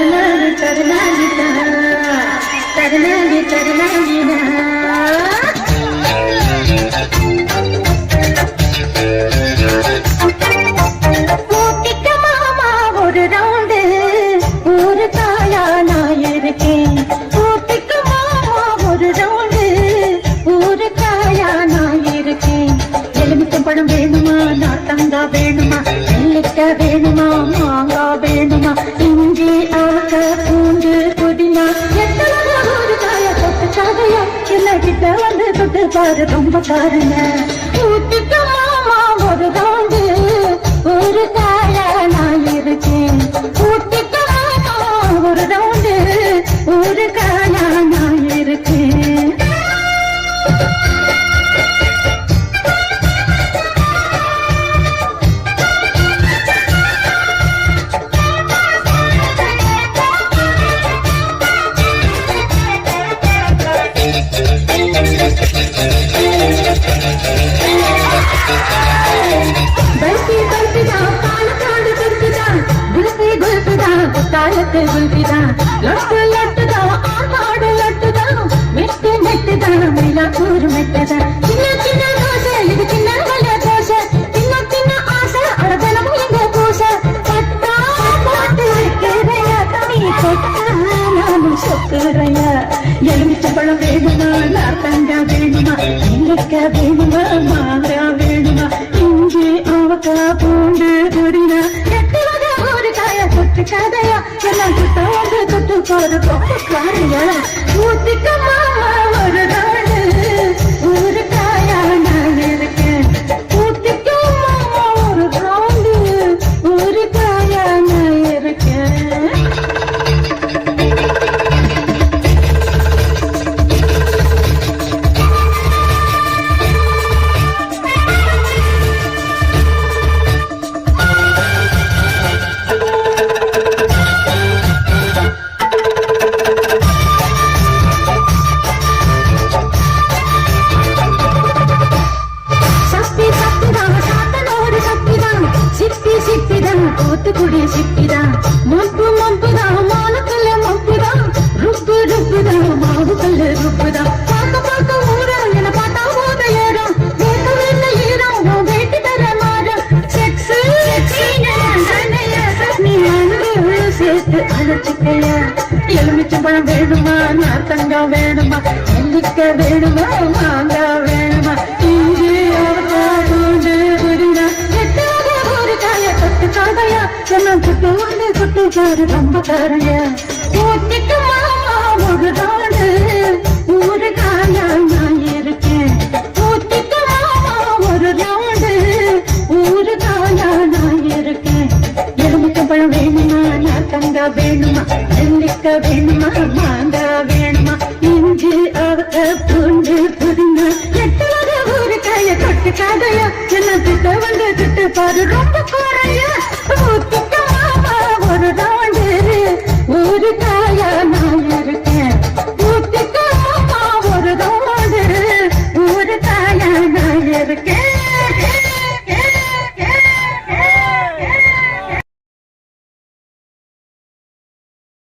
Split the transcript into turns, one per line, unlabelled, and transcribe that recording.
கருணாடி கருணாடிதா கருணாடி கருணாடிதா ஊட்டிக்க மாமா ஒரு ரவுண்டு ஒரு தாயா நான் இருக்கேன். மாமா ஒரு ரவுண்டு ஒரு தாயா நான் இருக்கேன். எலுமிச்சம் வேணுமா? நாட்டங்கா வேணுமா? வேணுமா? பாரு ரொம்ப பாருங்க ஊட்டிக்க மாமா ஒரு காண்டு ஒரு தாயா நான் இருக்கேன் குல்பிதா குத்தாலத்து லொட்டு லொட்டுதான் லட்டுதா ஆமாடு லட்டுதா மெட்டு மெட்டுதா மயிலாப்பூர் மெட்டதா சின்ன சின்ன தோசை இது சின்ன தோசை. சின்ன சின்ன ஆசை எங்க பூசை. பட்டா வைக்கிறையா நானும் வேணுமா நாத்தங்க வேணுமா வேணுமா வேணுமா இஞ்சி அவக்கா பூண்டு தொட்டு கதையா எல்லாம் சுத்த வந்து தொட்டு போற பொப்பு ஊத்திக்க மாமா தூத்துக்குடி சிப்பிதான் மொப்பு மொப்புதான் மானத்துல மொப்புதான் ருப்பு ருப்புதான் மாவுக்கல்ல ருப்புதான். பார்க்க பார்க்க ஊரம் என பார்த்தா போத வேண்ட ஈரம் உன் வேட்டி தர செக்ஸ் நீ அன்பு சேர்த்து எலுமிச்சம்பழம் வேணுமா? நார்த்தங்கா வேணுமா? நெல்லிக்க வேணுமா? மாங்காய் காதையா என்ன குட்டு வந்து குட்டு பாரு ரொம்ப காரைய ஊட்டிக்கு மாமா ஒரு தாண்டு ஒரு காயா நான் இருக்கேன். ஊட்டிக்கு மாமா ஒரு நாடு ஒரு காயா நான் இருக்கேன். எலுமிச்சம்பழம் வேணுமா? நான் நாத்தங்கா வேணுமா? நெல்லிக்க வேணுமா? மாங்கா வேணுமா? இஞ்சி அவத்த பூண்டு புதினா. எட்டு வகை ஒரு காய தொட்டு காதையா? என்ன திட்ட வந்து திட்டு பாரு ரொம்ப குறைய.